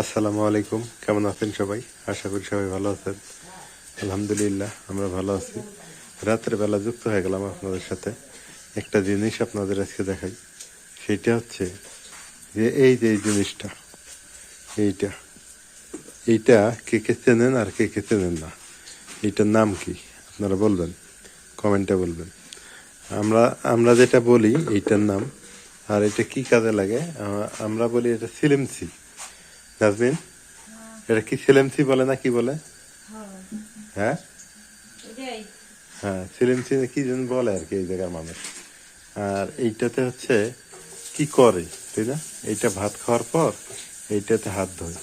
আসসালামু আলাইকুম। কেমন আছেন সবাই? আশা করি সবাই ভালো আছেন। আলহামদুলিল্লাহ, আমরা ভালো আছি। রাতের বেলা যুক্ত হয়ে গেলাম আপনাদের সাথে। একটা জিনিস আপনাদের আজকে দেখাই। সেটা হচ্ছে যে এই যে এই জিনিসটা, এইটা এইটা কে কে চেনেন আর কে কে চেনেন না? এইটার নাম কি? আপনারা বলবেন, কমেন্টে বলবেন। আমরা আমরা যেটা বলি, এইটার নাম। আর এটা কি কাজে লাগে? আমরা বলি এটা সিলিমসি নাজমিন এটা কি সিলেমসি বলে না কি বলে? হ্যাঁ। হ্যাঁ? সিলেমসি কি যেন বলে আর কি এই জায়গার মানুষ। আর এইটাতে হচ্ছে কি করে তাই না? এইটা ভাত খাওয়ার পর এইটাতে হাত ধোয়।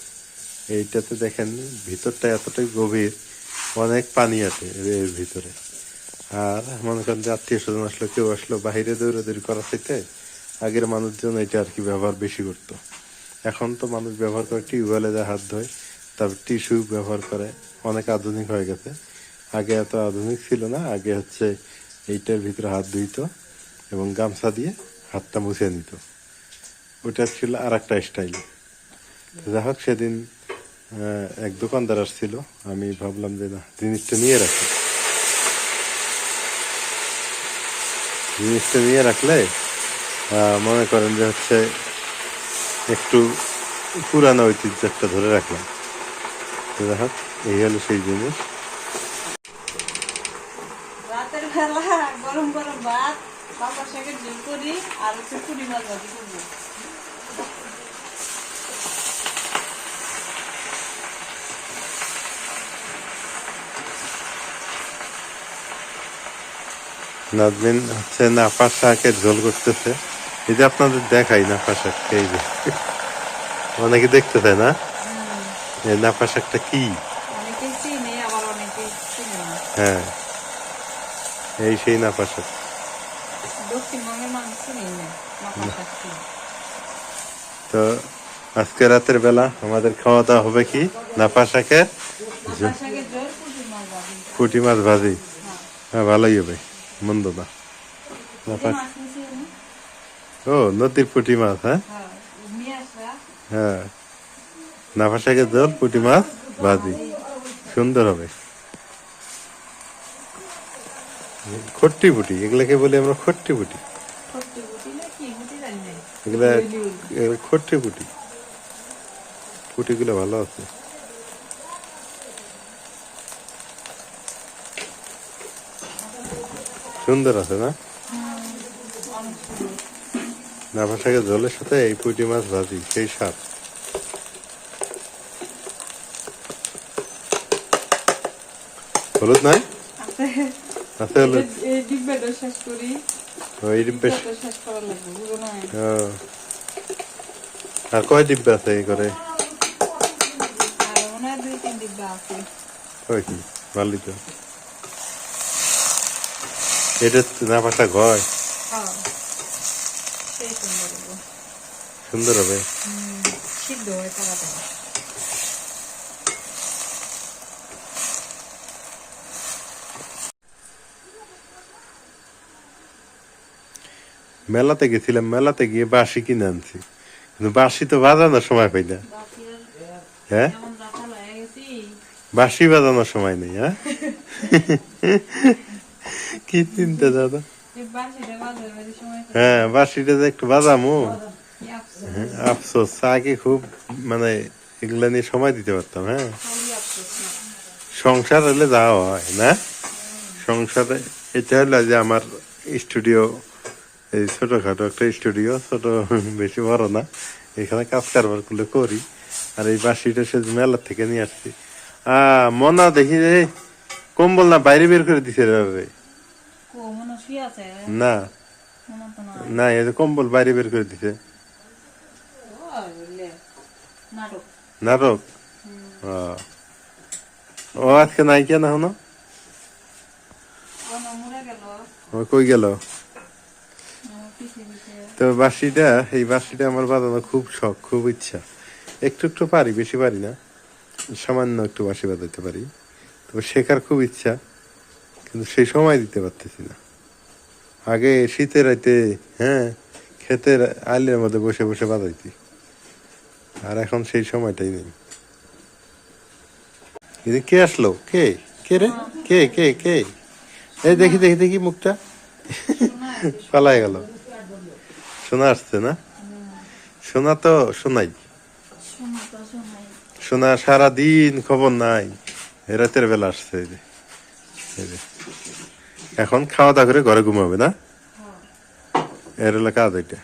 এইটাতে দেখেন ভিতরটা এতটাই গভীর অনেক পানি আছে এর ভিতরে। আর মনে করেন যে আত্মীয় স্বজন আসলো কেউ আসলো বাহিরে দৌড়াদৌড়ি করার চাইতে আগের মানুষজন এটা আর কি ব্যবহার বেশি করতো। এখন তো মানুষ ব্যবহার করে টিউবওয়েলে যায় হাত ধোয় তারপর টিস্যু ব্যবহার করে, অনেক আধুনিক হয়ে গেছে। আগে এত আধুনিক ছিল না, আগে হচ্ছে এইটার ভিতরে হাত ধুইতো এবং গামছা দিয়ে হাতটা মুছে নিত। ওটা ছিল আর একটা স্টাইল। যাই হোক, সেদিন এক দোকানদার আসছিল, আমি ভাবলাম যে না, জিনিসটা নিয়ে রাখি। জিনিসটা নিয়ে রাখলে মনে করেন যে হচ্ছে একটু পুরানো ঐতিহ্য একটা ধরে রাখলাম। তো এই হলো সেই জিনিস। রাতের বেলা গরম গরম ভাত পাপা শাকের ঝোল করি আর হচ্ছে পুরি মাছ ভাজি করব। নাজমিন হচ্ছে নাফা শাকের ঝোল করতেছে। এই যে আপনাদের দেখাই নাফা এই যে। অনেকে দেখতেছে না? এই নাফা শাকটা কি হ্যাঁ। এই সেই নাফা শাক। তো আজকে রাতের বেলা আমাদের খাওয়া দাওয়া হবে কি? নাফা শাকের পুঁটি মাছ ভাজি। হ্যাঁ। হ্যাঁ ভালোই হবে মন্দ না। নাফা এই মাছ নিয়েছি আমি। ও, নদীর পুঁটি মাছ হ্যাঁ? হ্যাঁ। নাফা শাকের জল পুঁটি মাছ ভাজি সুন্দর হবে। খট্টি পুটি, এগুলাকে বলি আমরা খট্টি পুটি। এগুলা খট্টি পুটি। পুটিগুলো ভালো আছে। সুন্দর আছে না? নাফা শাকের জলের সাথে এই পুঁটি মাছ ভাজি সেই স্বাদ। হলুদ নাই? আছে। হলুদ? ওই না আর কয় ডিব্বা আছে এই করে ডিব্বা কয় তো এটা না পাশা গয় হ্যাঁ সেই সুন্দর হলো। সুন্দর হবে। সিদ্ধ হয়ে তাড়াতাড়ি মেলাতে গেছিলাম মেলাতে গিয়ে বাঁশি কিনে আনছি। কিন্তু বাঁশি তো বাজানোর সময় পাই না। হ্যাঁ? বাঁশি বাজানোর সময় নেই হ্যাঁ? কি চিন্তা দাদা? হ্যাঁ বাঁশিটা যে একটু বাজামো। আফসোস হ্যাঁ, আফসোস। আগে খুব মানে এগুলা নিয়ে সময় দিতে পারতাম হ্যাঁ? সংসার হলে যাওয়া হয় না? সংসারে এটা হলো যে আমার স্টুডিও এই ছোটখাটো একটা স্টুডিও ছোট বেশি বড় না। এখানে কাজ কারবারগুলো করি আর এই বাসিটা সে মেলার থেকে নিয়ে আসছি। আহ মনা দেখি রে কম্বল না বাইরে বের করে দিছে রে না। না এই যে কম্বল বাইরে বের করে দিছে। নাটক। আহ। ও। আজকে নাই কেন হনো ও কই গেল? তো বাঁশিটা এই বাঁশিটা আমার বাজানো খুব শখ খুব ইচ্ছা। একটু একটু পারি বেশি পারি না। সামান্য একটু বাঁশি বাজাইতে পারি। তবে শেখার খুব ইচ্ছা কিন্তু সেই সময় দিতে পারতেছি না। আগে শীতের রাইতে হ্যাঁ ক্ষেতের আইলের মধ্যে বসে বসে বাজাইতি। আর এখন সেই সময়টাই নেই এদিকে কে আসলো? কে? কে রে? কে কে কে? এই দেখি দেখি দেখি মুখটা। পালাই গেল। শোনা আসছে না? শোনা তো শোনাই শোনা সারাদিন খবর নাই। রাতের বেলা আসছে। এখন খাওয়া দাওয়া করে ঘরে ঘুমাবে না? এর কাজ এটা।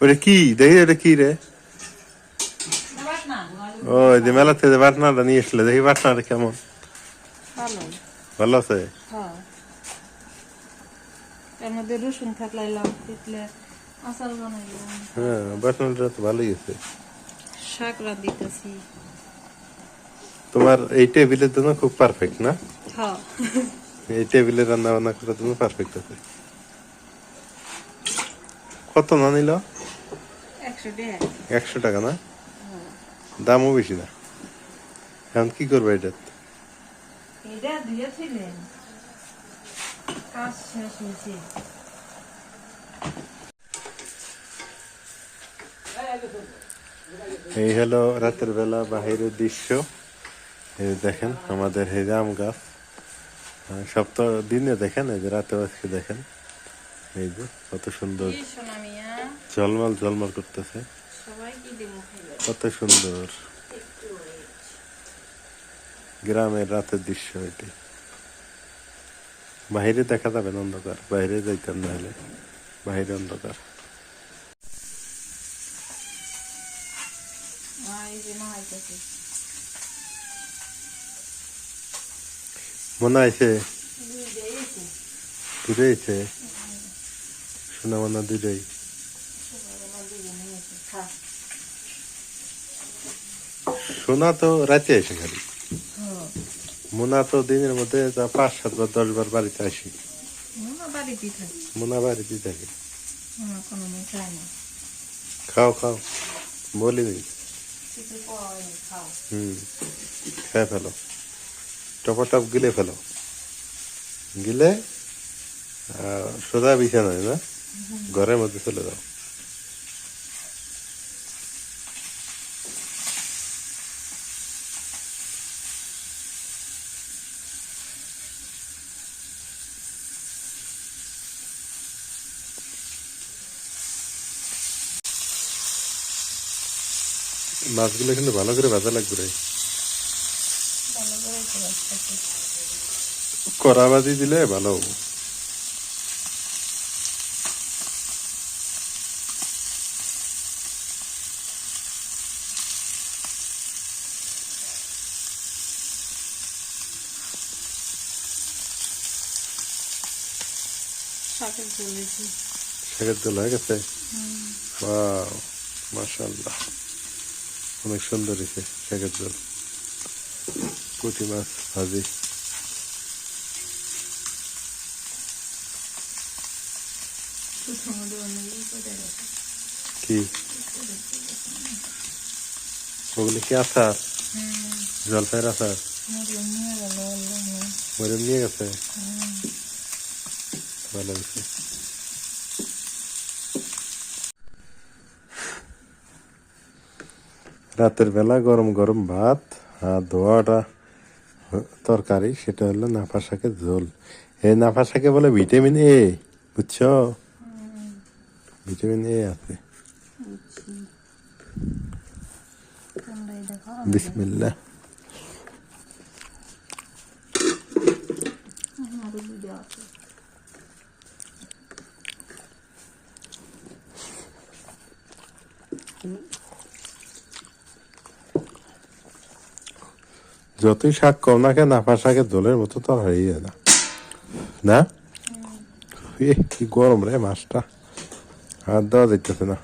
ওটা কি? দেখি এটা কি রে? না ও এই যে মেলা থেকে বাটনাটা নিয়ে এসলে দেখি বাটনাটা কেমন ভালো আছে হ্যাঁ এর মধ্যে রসুন থাকলাইলাম তিতলে আচার বানাইলাম হ্যাঁ বাটনাটা তো ভালোই আছে শাক তোমার এই টেবিলের জন্য খুব পারফেক্ট না হ্যাঁ এই টেবিলে রান্না বান্না করার জন্য পারফেক্ট আছে কত না নিল একশো টাকা না দামও বেশি না। এখন কি করবে এটা? এটা দিয়েছিলেন। কাজ শেষ হয়েছে। এই হলো রাতের বেলা বাহিরের দৃশ্য। এই দেখেন আমাদের এই যে আম গাছ আহ, সপ্তাহ দিনে দেখেন এই যে রাতে আজকে দেখেন। এই যে কত সুন্দর ঝলমল ঝলমল করতেছে সবাই কি দিমু খাইবে কত সুন্দর। গ্রামের রাতের দৃশ্য এটি। বাইরে দেখা যাবে না অন্ধকার বাইরে যাইতাম না হলে বাইরে অন্ধকার। মনে আছে? দিয়েছে দূরেছে শোনা মনে দূরেই শোনা তো রাতে এসে খালি। মোনা তো দিনের মধ্যে পাঁচ সাতবার দশ বার বাড়িতে আসি। মোনা বাড়িতে থাকে। না। খাও খাও। বলিনি কিছু হুম খেয়ে ফেলো। টপা টপ গিলে ফেলো। গিলে সোজা বিছানায় না? ঘরের মধ্যে চলে যাও। মাছগুলো কিন্তু ভালো করে ভাজা লাগবে রে। কড়া ভাজি দিলে ভালো হব। শাকের জল হয়ে গেছে? ওয়াও মাশাআল্লাহ। অনেক সুন্দর হয়েছে শাকের জল। পুঁটি মাছ ভাজি। কি? ওগুলি কি আচার? জলপাইয়ের আচার? গেল মরিয়ম নিয়ে গেছে? ভালো হয়েছে। রাতের বেলা গরম গরম ভাত আর ধোয়াটা তরকারি, সেটা হলো নাফা শাকের ঝোল। এই নাফা শাকে বলে ভিটামিন এ, বুঝছ? ভিটামিন এ আছে। তোমরাই দেখো বিসমিল্লাহ আমারও ভিডিও আছে যতই শাক কম না কেন নাফা শাকের ঝোলের মতো তো আর হয়ে যায় না। না? কি গরম রে মাছটা। হাত দেওয়া যাইতেছে না।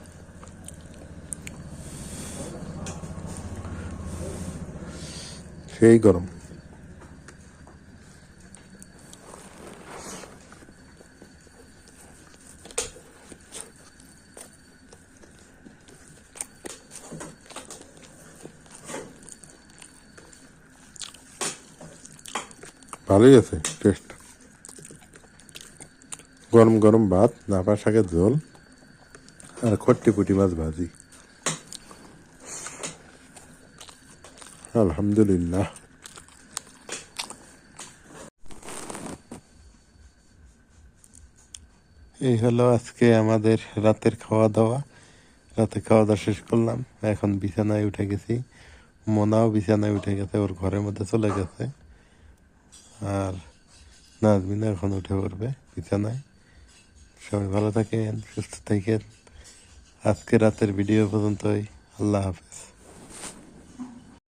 সেই গরম। ভালোই আছে টেস্ট গরম গরম ভাত, নাপা শাকের ঝোল, আর খট্টি পুটি মাছ ভাজি। আলহামদুলিল্লাহ। এই হলো আজকে আমাদের রাতের খাওয়া দাওয়া রাতে খাওয়া দাওয়া শেষ করলাম। এখন বিছানায় উঠে গেছি। মোনাও বিছানায় উঠে গেছে, ওর ঘরের মধ্যে চলে গেছে। আর নাজমিনা এখন উঠে পড়বে, বিছানায়। সবাই ভালো থাকেন, সুস্থ থাকেন। আজকে রাতের ভিডিও পর্যন্তই। আল্লাহ হাফেজ।